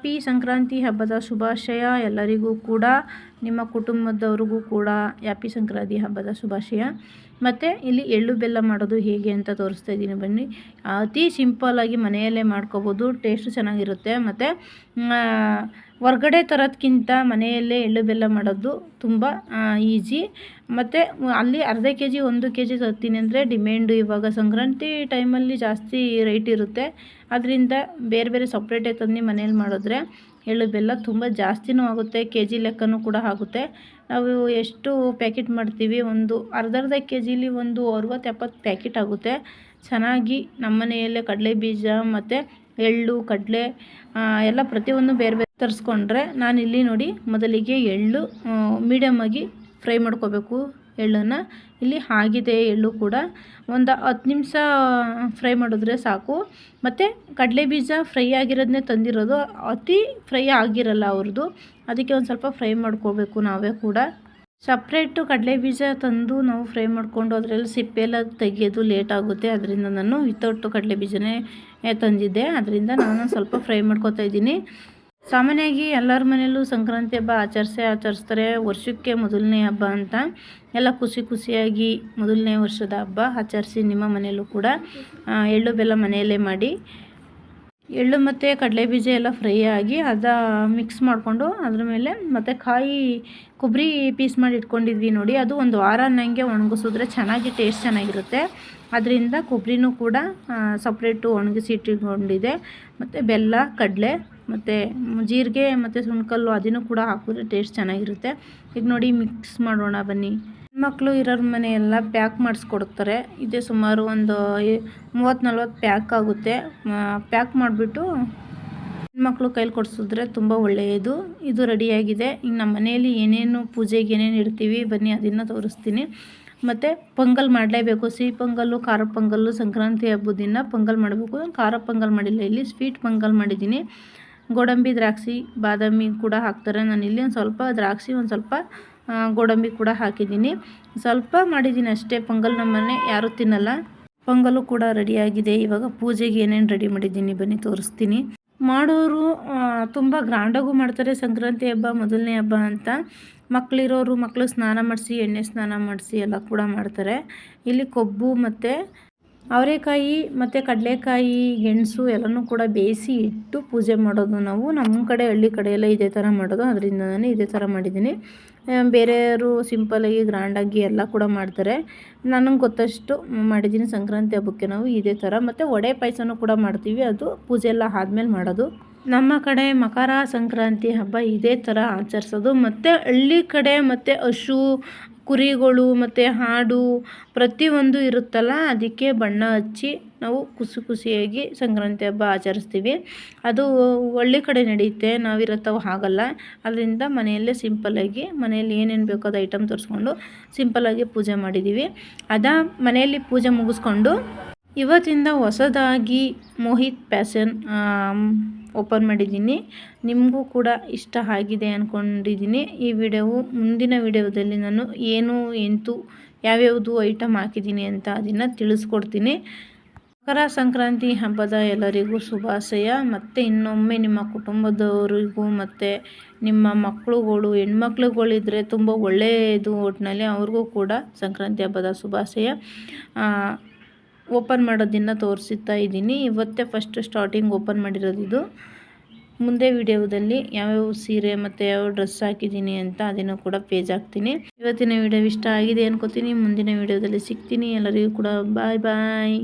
Happy Sankranti ಹಬ್ಬದ ಶುಭಾಶಯ ಎಲ್ಲರಿಗೂ ಕೂಡ. ನಿಮ್ಮ ಕುಟುಂಬದವ್ರಿಗೂ ಕೂಡ ಹ್ಯಾಪಿ ಸಂಕ್ರಾಂತಿ ಹಬ್ಬದ ಶುಭಾಶಯ. ಮತ್ತು ಇಲ್ಲಿ ಎಳ್ಳು ಬೆಲ್ಲ ಮಾಡೋದು ಹೇಗೆ ಅಂತ ತೋರಿಸ್ತಾ ಇದ್ದೀನಿ ಬನ್ನಿ. ಅತಿ ಸಿಂಪಲ್ಲಾಗಿ ಮನೆಯಲ್ಲೇ ಮಾಡ್ಕೋಬೋದು, ಟೇಸ್ಟು ಚೆನ್ನಾಗಿರುತ್ತೆ. ಮತ್ತು ಹೊರ್ಗಡೆ ತರೋದಕ್ಕಿಂತ ಮನೆಯಲ್ಲೇ ಎಳ್ಳು ಬೆಲ್ಲ ಮಾಡೋದು ತುಂಬ ಈಸಿ. ಮತ್ತು, ಅಲ್ಲಿ ಅರ್ಧ ಕೆ ಜಿ ಒಂದು ಕೆ ಜಿ ತರ್ತೀನಿ ಅಂದರೆ ಡಿಮ್ಯಾಂಡು ಇವಾಗ ಸಂಕ್ರಾಂತಿ ಟೈಮಲ್ಲಿ ಜಾಸ್ತಿ ರೇಟ್ ಇರುತ್ತೆ. ಅದರಿಂದ ಬೇರೆ ಬೇರೆ ಸಪ್ರೇಟೇ ತಂದು ಮನೇಲಿ ಮಾಡಿದ್ರೆ ಎಳ್ಳು ಬೆಲ್ಲ ತುಂಬ ಜಾಸ್ತಿನೂ ಆಗುತ್ತೆ ಕೆ ಜಿ ಲೆಕ್ಕನೂ ಕೂಡ ಆಗುತ್ತೆ. ನಾವು ಎಷ್ಟು ಪ್ಯಾಕೆಟ್ ಮಾಡ್ತೀವಿ? ಒಂದು ಅರ್ಧ ಅರ್ಧ ಕೆ ಜಿಲಿ ಒಂದು ಅರುವತ್ತು ಎಪ್ಪತ್ತು ಪ್ಯಾಕೆಟ್ ಆಗುತ್ತೆ. ಚೆನ್ನಾಗಿ ನಮ್ಮನೆಯಲ್ಲೇ ಕಡಲೆ ಬೀಜ ಮತ್ತು ಎಳ್ಳು, ಕಡಲೆ ಎಲ್ಲ ಪ್ರತಿಯೊಂದು ಬೇರೆ ಬೇರೆ ತರಿಸ್ಕೊಂಡ್ರೆ ನಾನಿಲ್ಲಿ ನೋಡಿ ಮೊದಲಿಗೆ ಎಳ್ಳು ಮೀಡಿಯಮ್ಮಾಗಿ ಫ್ರೈ ಮಾಡ್ಕೋಬೇಕು ಎಳ್ಳನ್ನು. ಇಲ್ಲಿ ಆಗಿದೆ ಎಳ್ಳು ಕೂಡ. ಒಂದು ಹತ್ತು ನಿಮಿಷ ಫ್ರೈ ಮಾಡಿದ್ರೆ ಸಾಕು. ಮತ್ತು ಕಡಲೆ ಬೀಜ ಫ್ರೈ ಆಗಿರೋದನ್ನೇ ತಂದಿರೋದು. ಅತಿ ಫ್ರೈ ಆಗಿರಲ್ಲ ಅವ್ರದ್ದು. ಅದಕ್ಕೆ ಒಂದು ಸ್ವಲ್ಪ ಫ್ರೈ ಮಾಡ್ಕೋಬೇಕು ನಾವೇ ಕೂಡ. ಸಪ್ರೇಟು ಕಡಲೆ ಬೀಜ ತಂದು ನಾವು ಫ್ರೈ ಮಾಡಿಕೊಂಡು ಅದರಲ್ಲಿ ಸಿಪ್ಪೆಲ್ಲ ತೆಗೆಯೋದು ಲೇಟ್ ಆಗುತ್ತೆ. ಅದರಿಂದ ನಾನು ವಿತೌಟು ಕಡಲೆ ಬೀಜನೇ ತಂದಿದ್ದೆ. ಅದರಿಂದ ನಾನು ಸ್ವಲ್ಪ ಫ್ರೈ ಮಾಡ್ಕೊತಾ ಇದ್ದೀನಿ. ಸಾಮಾನ್ಯವಾಗಿ ಎಲ್ಲರ ಮನೆಯಲ್ಲೂ ಸಂಕ್ರಾಂತಿ ಹಬ್ಬ ಆಚರಿಸೇ ಆಚರಿಸ್ತಾರೆ. ವರ್ಷಕ್ಕೆ ಮೊದಲನೇ ಹಬ್ಬ ಅಂತ. ಎಲ್ಲ ಖುಷಿ ಖುಷಿಯಾಗಿ ಮೊದಲನೇ ವರ್ಷದ ಹಬ್ಬ ಆಚರಿಸಿ ನಿಮ್ಮ ಮನೆಯಲ್ಲೂ ಕೂಡ ಎಳ್ಳು ಬೆಲ್ಲ ಮನೆಯಲ್ಲೇ ಮಾಡಿ ಎಳ್ಳು ಮತ್ತು ಕಡಲೆ ಬೀಜ ಎಲ್ಲ ಫ್ರೈ ಆಗಿ ಅದ ಮಿಕ್ಸ್ ಮಾಡಿಕೊಂಡು ಅದ್ರ ಮೇಲೆ ಮತ್ತು ಕಾಯಿ ಕೊಬ್ಬರಿ ಪೀಸ್ ಮಾಡಿ ಇಟ್ಕೊಂಡಿದ್ವಿ ನೋಡಿ. ಅದು ಒಂದು ವಾರ ನನಗೆ ಒಣಗಿಸಿದ್ರೆ ಚೆನ್ನಾಗಿ ಟೇಸ್ಟ್ ಚೆನ್ನಾಗಿರುತ್ತೆ. ಅದರಿಂದ ಕೊಬ್ಬರಿನೂ ಕೂಡ ಸಪ್ರೇಟು ಒಣಗಿಸಿ ಇಟ್ಟುಕೊಂಡಿದೆ ಮತ್ತು ಬೆಲ್ಲ, ಕಡಲೆ, ಮತ್ತು ಜೀರಿಗೆ ಮತ್ತು ಸುಣ್ಕಲ್ಲು ಅದನ್ನು ಕೂಡ ಹಾಕಿದ್ರೆ ಟೇಸ್ಟ್ ಚೆನ್ನಾಗಿರುತ್ತೆ. ಈಗ ನೋಡಿ ಮಿಕ್ಸ್ ಮಾಡೋಣ ಬನ್ನಿ. ಹೆಣ್ಮಕ್ಳು ಇರೋರ ಮನೆಯೆಲ್ಲ ಪ್ಯಾಕ್ ಮಾಡಿಸ್ಕೊಡ್ತಾರೆ. ಇದೆ ಸುಮಾರು ಒಂದು ಮೂವತ್ತು ನಲ್ವತ್ತು ಪ್ಯಾಕ್ ಆಗುತ್ತೆ. ಪ್ಯಾಕ್ ಮಾಡಿಬಿಟ್ಟು ಹೆಣ್ಮಕ್ಳು ಕೈಲಿ ಕೊಡಿಸಿದ್ರೆ ತುಂಬ ಒಳ್ಳೆಯದು. ಇದು ರೆಡಿಯಾಗಿದೆ. ಈಗ ನಮ್ಮ ಮನೆಯಲ್ಲಿ ಏನೇನು ಪೂಜೆಗೆ ಏನೇನು ಇಡ್ತೀವಿ ಬನ್ನಿ, ಅದನ್ನು ತೋರಿಸ್ತೀನಿ. ಮತ್ತು ಪೊಂಗಲ್ ಮಾಡಲೇಬೇಕು. ಸಿಹಿ ಪೊಂಗಲ್ಲು, ಖಾರ ಪೊಂಗಲ್ಲು, ಸಂಕ್ರಾಂತಿ ಹಬ್ಬದ ದಿನ ಪೊಂಗಲ್ ಮಾಡಬೇಕು. ಖಾರ ಪೊಂಗಲ್ ಮಾಡಿಲ್ಲ. ಇಲ್ಲಿ ಸ್ವೀಟ್ ಪೊಂಗಲ್ ಮಾಡಿದ್ದೀನಿ. ಗೋಡಂಬಿ, ದ್ರಾಕ್ಷಿ, ಬಾದಾಮಿ ಕೂಡ ಹಾಕ್ತಾರೆ. ನಾನು ಇಲ್ಲಿ ಒಂದು ಸ್ವಲ್ಪ ದ್ರಾಕ್ಷಿ, ಒಂದು ಸ್ವಲ್ಪ ಗೋಡಂಬಿ ಕೂಡ ಹಾಕಿದ್ದೀನಿ. ಸ್ವಲ್ಪ ಮಾಡಿದ್ದೀನಿ ಅಷ್ಟೇ. ಪೊಂಗಲ್ ನಮ್ಮನೆ ಯಾರೂ ತಿನ್ನಲ್ಲ. ಪೊಂಗಲು ಕೂಡ ರೆಡಿಯಾಗಿದೆ. ಇವಾಗ ಪೂಜೆಗೆ ಏನೇನು ರೆಡಿ ಮಾಡಿದ್ದೀನಿ ಬನ್ನಿ, ತೋರಿಸ್ತೀನಿ. ಮಾಡೋರು ತುಂಬ ಗ್ರ್ಯಾಂಡಾಗೂ ಮಾಡ್ತಾರೆ. ಸಂಕ್ರಾಂತಿ ಹಬ್ಬ, ಮೊದಲನೇ ಹಬ್ಬ ಅಂತ. ಮಕ್ಕಳಿರೋರು ಮಕ್ಕಳು ಸ್ನಾನ ಮಾಡಿಸಿ, ಎಣ್ಣೆ ಸ್ನಾನ ಮಾಡಿಸಿ ಎಲ್ಲ ಕೂಡ ಮಾಡ್ತಾರೆ. ಇಲ್ಲಿ ಕೊಬ್ಬು ಮತ್ತು ಅವರೆಕಾಯಿ ಮತ್ತು ಕಡಲೆಕಾಯಿ, ಗೆಣಸು ಎಲ್ಲನೂ ಕೂಡ ಬೇಯಿಸಿ ಇಟ್ಟು ಪೂಜೆ ಮಾಡೋದು ನಾವು. ನಮ್ಮ ಕಡೆ, ಹಳ್ಳಿ ಕಡೆ ಎಲ್ಲ ಇದೇ ಥರ ಮಾಡೋದು. ಅದರಿಂದ ನಾನು ಇದೇ ಥರ ಮಾಡಿದ್ದೀನಿ. ಬೇರೆಯವರು ಸಿಂಪಲಾಗಿ ಗ್ರ್ಯಾಂಡಾಗಿ ಎಲ್ಲ ಕೂಡ ಮಾಡ್ತಾರೆ. ನನಗೆ ಗೊತ್ತಷ್ಟು ಮಾಡಿದ್ದೀನಿ ಸಂಕ್ರಾಂತಿ ಹಬ್ಬಕ್ಕೆ ನಾವು ಇದೇ ಥರ. ಮತ್ತು ವಡೆ ಪಾಯಸನೂ ಕೂಡ ಮಾಡ್ತೀವಿ. ಅದು ಪೂಜೆ ಎಲ್ಲ ಆದಮೇಲೆ ಮಾಡೋದು. ನಮ್ಮ ಕಡೆ ಮಕರ ಸಂಕ್ರಾಂತಿ ಹಬ್ಬ ಇದೇ ಥರ ಆಚರಿಸೋದು. ಮತ್ತು ಹಳ್ಳಿ ಕಡೆ ಮತ್ತು ಹಸು ಕುರಿಗಳು ಮತ್ತು ಆಡು ಪ್ರತಿಯೊಂದು ಇರುತ್ತಲ್ಲ, ಅದಕ್ಕೆ ಬಣ್ಣ ಹಚ್ಚಿ ನಾವು ಖುಷಿ ಖುಷಿಯಾಗಿ ಸಂಕ್ರಾಂತಿ ಹಬ್ಬ ಆಚರಿಸ್ತೀವಿ. ಅದು ಒಳ್ಳೆ ಕಡೆ ನಡೆಯುತ್ತೆ, ನಾವಿರತ್ತವ ಹಾಗಲ್ಲ. ಅದರಿಂದ ಮನೆಯಲ್ಲೇ ಸಿಂಪಲ್ಲಾಗಿ ಮನೆಯಲ್ಲಿ ಏನೇನು ಬೇಕೋ ಅದು ಐಟಮ್ ತರಿಸ್ಕೊಂಡು ಸಿಂಪಲ್ಲಾಗಿ ಪೂಜೆ ಮಾಡಿದ್ದೀವಿ ಅದ ಮನೆಯಲ್ಲಿ ಪೂಜೆ ಮುಗಿಸ್ಕೊಂಡು ಇವತ್ತಿಂದ ಹೊಸದಾಗಿ ಮೋಹಿತ್ ಪ್ಯಾಷನ್ ಓಪನ್ ಮಾಡಿದ್ದೀನಿ. ನಿಮಗೂ ಕೂಡ ಇಷ್ಟ ಆಗಿದೆ ಅಂದ್ಕೊಂಡಿದ್ದೀನಿ ಈ ವಿಡಿಯೋವು ಮುಂದಿನ ವಿಡಿಯೋದಲ್ಲಿ ನಾನು ಏನು, ಎಂತು, ಯಾವ್ಯಾವುದು ಐಟಮ್ ಹಾಕಿದ್ದೀನಿ ಅಂತ ಅದನ್ನು ತಿಳಿಸ್ಕೊಡ್ತೀನಿ. ಮಕರ ಸಂಕ್ರಾಂತಿ ಹಬ್ಬದ ಎಲ್ಲರಿಗೂ ಶುಭಾಶಯ. ಮತ್ತು ಇನ್ನೊಮ್ಮೆ ನಿಮ್ಮ ಕುಟುಂಬದವರಿಗೂ ಮತ್ತು ನಿಮ್ಮ ಮಕ್ಕಳುಗಳು, ಹೆಣ್ಮಕ್ಳುಗಳಿದ್ರೆ ತುಂಬ ಒಳ್ಳೆಯದು ಒಟ್ಟಿನಲ್ಲಿ ಅವ್ರಿಗೂ ಕೂಡ ಸಂಕ್ರಾಂತಿ ಹಬ್ಬದ ಶುಭಾಶಯ. ಓಪನ್ ಮಾಡೋದನ್ನು ತೋರಿಸುತ್ತಾ ಇದ್ದೀನಿ. ಇವತ್ತೇ ಫಸ್ಟ್ ಸ್ಟಾರ್ಟಿಂಗ್ ಓಪನ್ ಮಾಡಿರೋದು ಇದು. ಮುಂದೆ ವಿಡಿಯೋದಲ್ಲಿ ಯಾವ್ಯಾವ ಸೀರೆ ಮತ್ತು ಯಾವ ಡ್ರೆಸ್ ಹಾಕಿದ್ದೀನಿ ಅಂತ ಅದನ್ನು ಕೂಡ ಪೇಜ್ ಹಾಕ್ತೀನಿ. ಇವತ್ತಿನ ವಿಡಿಯೋ ಇಷ್ಟ ಆಗಿದೆ ಅನ್ಕೋತೀನಿ. ಮುಂದಿನ ವಿಡಿಯೋದಲ್ಲಿ ಸಿಗ್ತೀನಿ. ಎಲ್ಲರಿಗೂ ಕೂಡ ಬಾಯ್ ಬಾಯ್